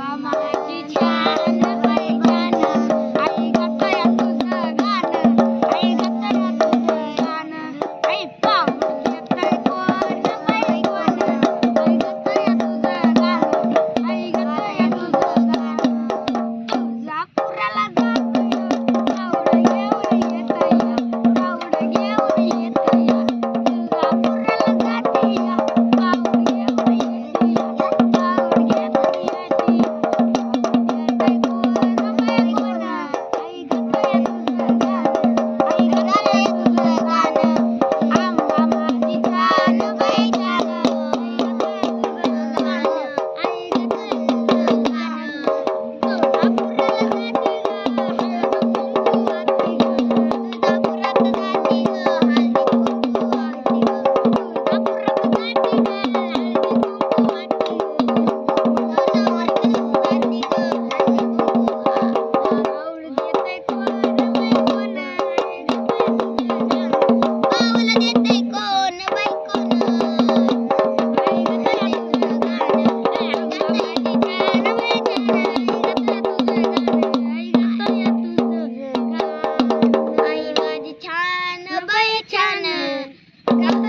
ဘာမှကြည့်ချာ Go.